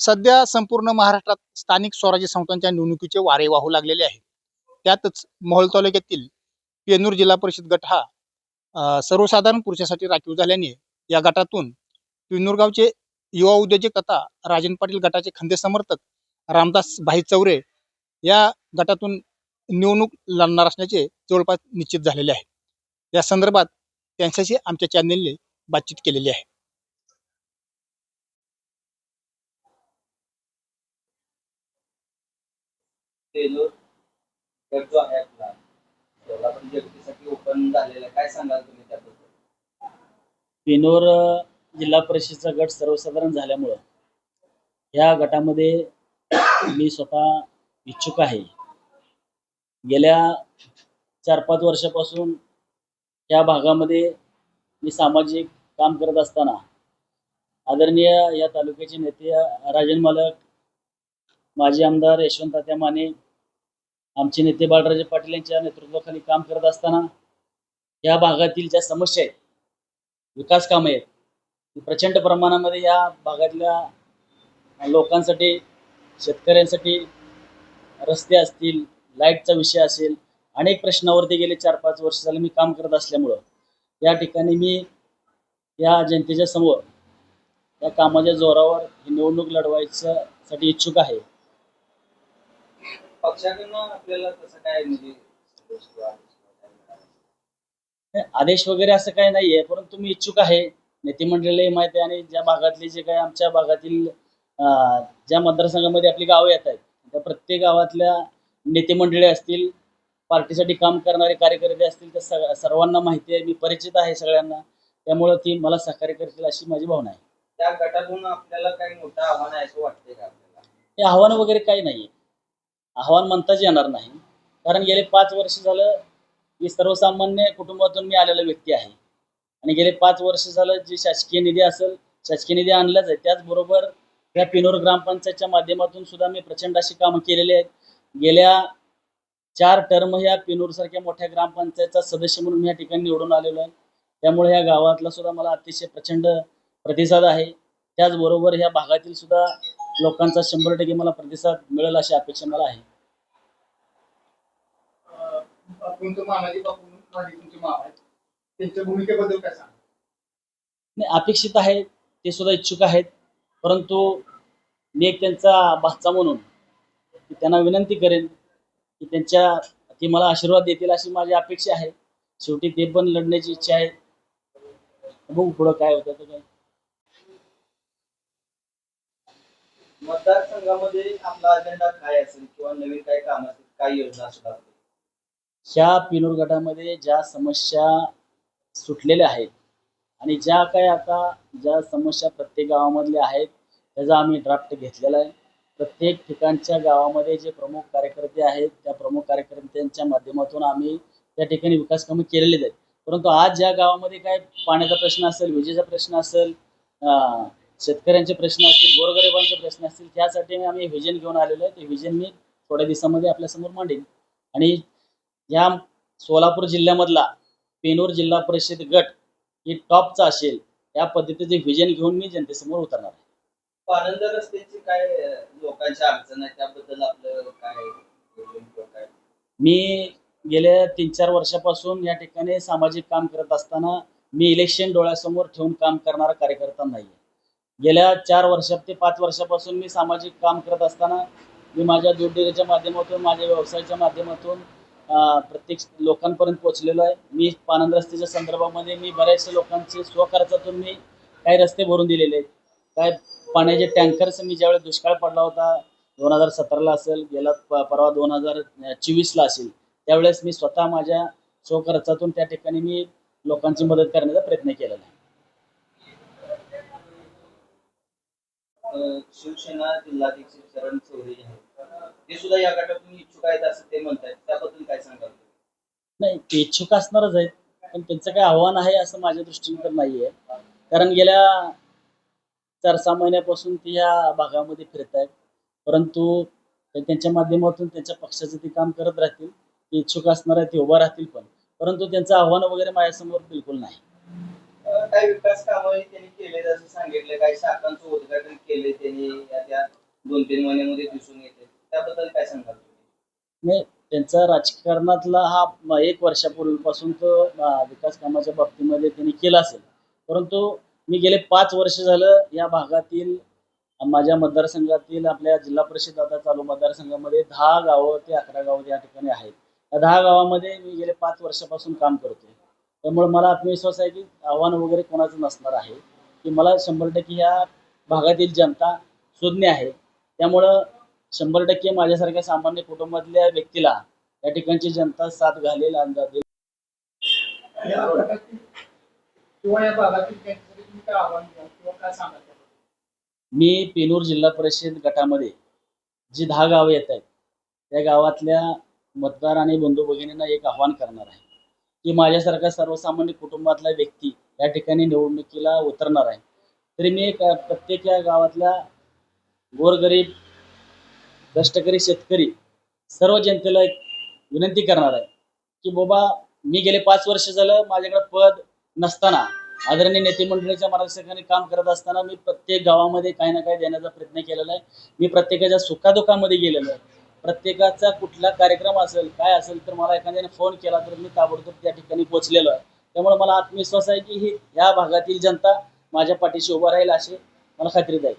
सध्या संपूर्ण महाराष्ट्रात स्थानिक स्वराज्य संस्थांच्या निवडणुकीचे वारे वाहू लागलेले आहे त्यातच मोहोळ तालुक्यातील पेनूर जिल्हा परिषद गट हा सर्वसाधारण पुरुषासाठी राखीव झाल्याने या गटातून पेनूर गावचे युवा उद्योजक तथा राजन पाटील गटाचे खंदे समर्थक रामदास भाई चौरे या गटातून निवडणूक लढणार असण्याचे जवळपास निश्चित झालेले आहे. या संदर्भात त्यांच्याशी आमच्या चॅनेलने बातचीत केलेली आहे. बेलूर गट जो आहे आपला. सोलापूर जगतीसाठी ओपन झालेला आहे. काय सांगाल तुम्ही त्याबद्दल? पिनोर अ, जिल्हा परिषदचा गट सर्वसाधारण झाल्यामुळं ह्या गटामध्ये मी स्वतः इच्छुक आहे. गेल्या चार पाच वर्षापासून या भागामध्ये मी सामाजिक काम करत असताना आदरणीय या तालुक्याचे नेते राजन मालक माजी आमदार यशवंत तात्या माने आमचे नेते बाळराजे पाटील यांच्या नेतृत्वाखाली काम करत असताना या भागातील ज्या समस्या आहेत विकास कामे आहेत ती प्रचंड प्रमाणामध्ये या भागातल्या लोकांसाठी शेतकऱ्यांसाठी रस्ते असतील लाईटचा विषय असेल अनेक प्रश्नावरती गेले चार पाच वर्ष झाले मी काम करत असल्यामुळं. या ठिकाणी मी या जनतेच्या समोर या कामाच्या जोरावर ही निवडणूक लढवायचं साठी इच्छुक आहे. पक्षाकडनं आपल्याला तसं काय म्हणजे आदेश वगैरे असं काही नाहीये परंतु मी इच्छुक आहे. नेते मंडळीलाही माहिती आहे आणि ज्या भागातले जे काही आमच्या भागातील ज्या मतदारसंघामध्ये आपली गावं येत आहेत त्या प्रत्येक गावातल्या नेते मंडळी असतील पार्टीसाठी काम करणारे कार्यकर्ते असतील तर सर्वांना माहिती आहे मी परिचित आहे सगळ्यांना. त्यामुळं ती मला सहकार्य करतील अशी माझी भावना आहे. त्या गटातून आपल्याला काही मोठं आव्हान आहे असं वाटतंय का आपल्याला? हे आव्हान वगैरे काही नाही आव्हान म्हणताच येणार नाही. कारण गेले पाच वर्ष झालं मी सर्वसामान्य कुटुंबातून मी आलेला व्यक्ती आहे. आणि गेले पाच वर्ष झालं जे शासकीय निधी असेल शासकीय निधी आणलाच आहे. त्याचबरोबर या पिनोर ग्रामपंचायतच्या माध्यमातून सुद्धा मी प्रचंड अशी कामं केलेली आहेत. गेल्या चार टर्म ह्या पिनूर सारख्या मोठ्या ग्रामपंचायतचा सदस्य म्हणून या ठिकाणी निवडून आलेलो आहे. त्यामुळे ह्या गावातला सुद्धा मला अतिशय प्रचंड प्रतिसाद आहे. त्याचबरोबर ह्या भागातील सुद्धा लोकांचा शंभर टक्के मला प्रतिसाद मिळेल अशी अपेक्षा मला आहे. नाही अपेक्षित आहे ते सुद्धा इच्छुक आहेत. परंतु मी एक त्यांचा भाचा म्हणून त्यांना विनंती करेन की त्यांच्या ते मला आशीर्वाद देतील अशी माझी अपेक्षा आहे. शेवटी ते पण लढण्याची इच्छा आहे. बघू पुढं काय होतं ते काय. मतदारसंघामध्ये आपला अजेंडा काय असेल किंवा नवीन काय काम असेल काय योजना असणार ह्या पिनूर गटामध्ये ज्या समस्या सुटलेल्या आहेत आणि ज्या काही आता ज्या समस्या प्रत्येक गावामधल्या आहेत त्याचा आम्ही ड्राफ्ट घेतलेला आहे. प्रत्येक ठिकाणच्या गावामध्ये जे प्रमुख कार्यकर्ते आहेत त्या प्रमुख कार्यकर्त्यांच्या माध्यमातून आम्ही त्या ठिकाणी विकास कामे केलेले आहेत. परंतु आज ज्या गावामध्ये काय पाण्याचा प्रश्न असेल विजेचा प्रश्न असेल शेतकऱ्यांचे प्रश्न असतील गोरगरिबांचे प्रश्न असतील त्यासाठी आम्ही व्हिजन घेऊन आलेलो आहे. ते व्हिजन मी थोड्या दिवसामध्ये आपल्यासमोर मांडेन. आणि या सोलापूर जिल्ह्यामधला पेनूर जिल्हा परिषद गट ही टॉपचा असेल या पद्धतीचे व्हिजन घेऊन मी जनतेसमोर उतरणार आहे. रस्त्याची काय लोकांच्या अडचण आहे? त्याबद्दल आपलं काय मी गेल्या तीन चार वर्षापासून या ठिकाणी सामाजिक काम करत असताना मी इलेक्शन डोळ्यासमोर ठेवून काम करणारा कार्यकर्ता नाही गेल्या चार वर्षात ते पाच वर्षापासून मी सामाजिक काम करत असताना मी माझ्या दूरदर्शनच्या माध्यमातून माझ्या व्यवसायाच्या माध्यमातून प्रत्येक लोकांपर्यंत पोहोचलेलो आहे. मी पानंद रस्त्याच्या संदर्भामध्ये मी बऱ्याचशा लोकांचे स्वखर्चातून मी काही रस्ते भरून दिलेले आहेत. काय पाण्याचे टँकर्स मी ज्यावेळेस दुष्काळ पडला होता दोन हजार सतराला असेल गेला परवा दोन हजार चोवीसला असेल त्यावेळेस मी स्वतः माझ्या स्वखर्चातून त्या ठिकाणी मी लोकांची मदत करण्याचा प्रयत्न केलेला आहे. शिवसेना जिल्हाध्यक्ष शरण चौधरी आहेत. ते सुद्धा या गटातून इच्छुक आहेत असं ते म्हणतात त्याबद्दल काय सांगाल? नाही ते इच्छुक असणारच आहेत. पण त्यांचं काय आव्हान आहे असं माझ्या दृष्टीने तर नाही आहे कारण गेल्या चार सहा महिन्यापासून ते या भागामध्ये फिरत आहेत. परंतु त्यांच्या माध्यमातून त्यांच्या पक्षाचं ते काम करत राहतील. ते इच्छुक असणार आहेत ते उभं राहतील पण. परंतु त्यांचं आव्हान वगैरे माझ्यासमोर बिलकुल नाही. काही विकास कामं त्यांनी केले जसं सांगितलं काही शाखांचं उद्घाटन केले त्यांनी. या त्या दोन तीन महिन्यामध्ये दिसून येते. त्याबद्दल काय सांगाल तुम्ही? नाही त्यांचा राजकारणातला हा एक वर्षापूर्वीपासून तो विकास कामाच्या बाबतीमध्ये त्यांनी केला असेल. परंतु मी गेले पाच वर्ष झालं या भागातील माझ्या मतदारसंघातील आपल्या जिल्हा परिषद आता चालू मतदारसंघामध्ये दहा गावं ते अकरा गावं या ठिकाणी आहेत. त्या दहा गावामध्ये मी गेले पाच वर्षापासून काम करतोय. त्यामुळे मला आत्मविश्वास आहे की आव्हान वगैरे कोणाचं नसणार आहे. की मला शंभर टक्के ह्या भागातील जनता शोधणे आहे. त्यामुळं शंभर टक्के माझ्यासारख्या सामान्य कुटुंबातल्या व्यक्तीला या ठिकाणची जनता साथ घालेल अंदाज देईल मी पेनूर जिल्हा परिषद गटामध्ये जी दहा गावं येत आहेत त्या गावातल्या मतदार आणि बंधू भगिनींना एक आव्हान करणार आहे. की माझ्यासारखा सर्वसामान्य कुटुंबातला व्यक्ती या ठिकाणी निवडणुकीला उतरणार आहे. तरी मी एक प्रत्येक या गावातल्या गोरगरीब कष्टकरी शेतकरी सर्व जनतेला एक विनंती करणार आहे की बाबा मी गेले पाच वर्ष झालं माझ्याकडे पद नसताना आदरणीय नेते मंडळीच्या मार्गदर्शकाने काम करत असताना मी प्रत्येक गावामध्ये काही ना काही देण्याचा प्रयत्न केलेला आहे. मी प्रत्येकाच्या सुखादुखामध्ये गेलेलो आहे. प्रत्येकाचा कुठला कार्यक्रम असेल काय असेल तर मला एखाद्याने फोन केला तर मी ताबडतोब त्या ठिकाणी पोहोचलेलो आहे. त्यामुळे मला आत्मविश्वास आहे की ही या भागातील जनता माझ्या पाठीशी उभा राहील अशी मला खात्री आहे.